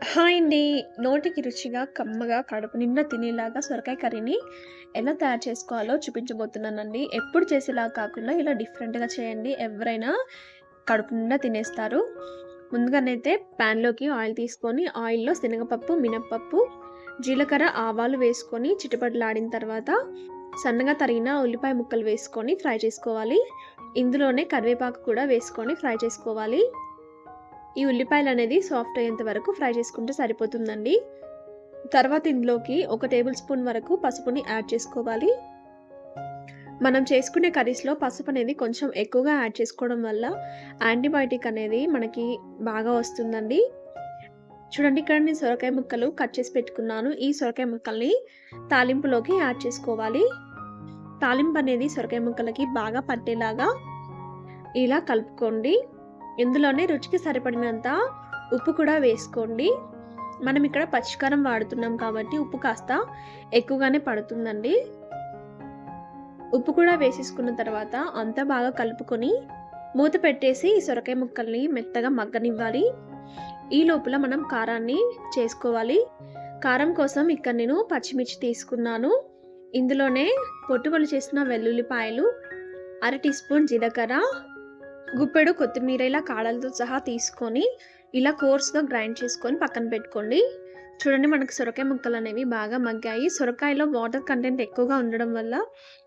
Hi అండి. నోటికి రుచిగా, కమ్మగా, కడుపు నిండా తినేలాగా సొరకాయ కర్రీని ఎలా తయారు చేసుకోవాలో చూపించబోతున్నానండి. ఎప్పుడు చేసేలాగా కాకుండా ఇలా డిఫరెంట్‌గా చేయండి. ఎవరైనా కడుపు నిండా తినేస్తారు. ముందుగానైతే ప్యాన్‌లోకి ఆయిల్ తీసుకొని, ఆయిల్‌లో శనగపప్పు, మినపప్పు, జీలకర్ర, ఆవాలు వేసుకొని చిటపటలాడిన తర్వాత సన్నగా తరిగిన ఉల్లిపాయ ముక్కలు వేసుకొని ఫ్రై చేసుకోవాలి. ఇందులోనే కరివేపాకు కూడా వేసుకొని ఫ్రై చేసుకోవాలి. ఈ ఉల్లిపాయలు అనేది సాఫ్ట్ అయ్యేంత వరకు ఫ్రై చేసుకుంటే సరిపోతుందండి. తర్వాత ఇందులోకి ఒక టేబుల్ స్పూన్ వరకు పసుపుని యాడ్ చేసుకోవాలి. మనం చేసుకునే కర్రీస్‌లో పసుపు అనేది కొంచెం ఎక్కువగా యాడ్ చేసుకోవడం వల్ల యాంటీబయాటిక్ అనేది మనకి బాగా వస్తుందండి. చూడండి ఇక్కడ నేను సొరకాయ ముక్కలు కట్ చేసి పెట్టుకున్నాను. ఈ సొరకాయ ముక్కల్ని తాలింపులోకి యాడ్ చేసుకోవాలి. తాలింపు అనేది సొరకాయ ముక్కలకి బాగా పట్టేలాగా ఇలా కలుపుకోండి. ఇందులోనే రుచికి సరిపడినంత ఉప్పు కూడా వేసుకోండి. మనం ఇక్కడ పచ్చికారం వాడుతున్నాం కాబట్టి ఉప్పు కాస్త ఎక్కువగానే పడుతుందండి. ఉప్పు కూడా వేసేసుకున్న తర్వాత అంతా బాగా కలుపుకొని మూత పెట్టేసి ఈ సొరకాయ ముక్కల్ని మెత్తగా మగ్గనివ్వాలి. ఈ లోపల మనం కారాన్ని చేసుకోవాలి. కారం కోసం ఇక్కడ నేను పచ్చిమిర్చి తీసుకున్నాను. ఇందులోనే పొట్టుగొలు చేసిన వెల్లుల్లిపాయలు, అర టీ స్పూన్ జీలకర్ర, గుప్పెడు కొత్తిమీర ఇలా కాడలతో సహా తీసుకొని ఇలా కోర్స్‌గా గ్రైండ్ చేసుకొని పక్కన పెట్టుకోండి. చూడండి మనకు సొరకాయ ముక్కలు అనేవి బాగా మగ్గాయి. సొరకాయలో వాటర్ కంటెంట్ ఎక్కువగా ఉండడం వల్ల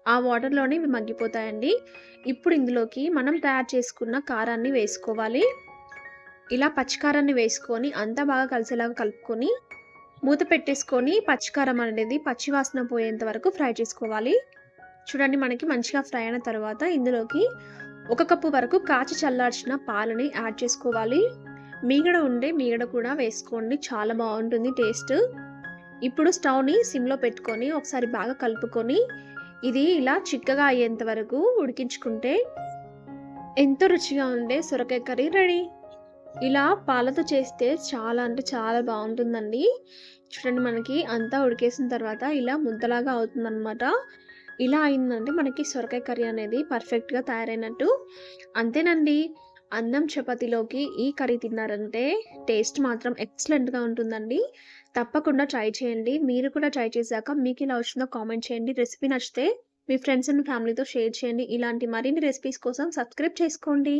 ఆ వాటర్‌లోనే ఇవి మగ్గిపోతాయండి. ఇప్పుడు ఇందులోకి మనం తయారు చేసుకున్న కారాన్ని వేసుకోవాలి. ఇలా పచ్చికారాన్ని వేసుకొని అంతా బాగా కలిసేలాగా కలుపుకొని మూత పెట్టేసుకొని పచ్చికారం అనేది పచ్చి వాసన పోయేంత వరకు ఫ్రై చేసుకోవాలి. చూడండి మనకి మంచిగా ఫ్రై అయిన తర్వాత ఇందులోకి ఒక కప్పు వరకు కాచి చల్లార్చిన పాలని యాడ్ చేసుకోవాలి. మీగడ ఉండే మీగడ కూడా వేసుకోండి. చాలా బాగుంటుంది టేస్ట్. ఇప్పుడు స్టవ్‌ని సిమ్‌లో పెట్టుకొని ఒకసారి బాగా కలుపుకొని ఇది ఇలా చిక్కగా అయ్యేంత వరకు ఉడికించుకుంటే ఎంతో రుచిగా ఉండే సొరకాయ కర్రీ రెడీ. ఇలా పాలతో చేస్తే చాలా అంటే చాలా బాగుంటుందండి చూడండి మనకి అంతా ఉడికేసిన తర్వాత ఇలా ముద్దలాగా అవుతుందనమాట. ఇలా అయిందంటే మనకి సొరకాయ కర్రీ అనేది పర్ఫెక్ట్‌గా తయారైనట్టు. అంతేనండి. అన్నం చపాతీలోకి ఈ కర్రీ తిన్నారంటే టేస్ట్ మాత్రం ఎక్సలెంట్‌గా ఉంటుందండి. తప్పకుండా ట్రై చేయండి. మీరు కూడా ట్రై చేశాక మీకు ఇలా వచ్చిందో కామెంట్ చేయండి. రెసిపీ నచ్చితే మీ ఫ్రెండ్స్ అండ్ ఫ్యామిలీతో షేర్ చేయండి. ఇలాంటి మరిన్ని రెసిపీస్ కోసం సబ్స్క్రైబ్ చేసుకోండి.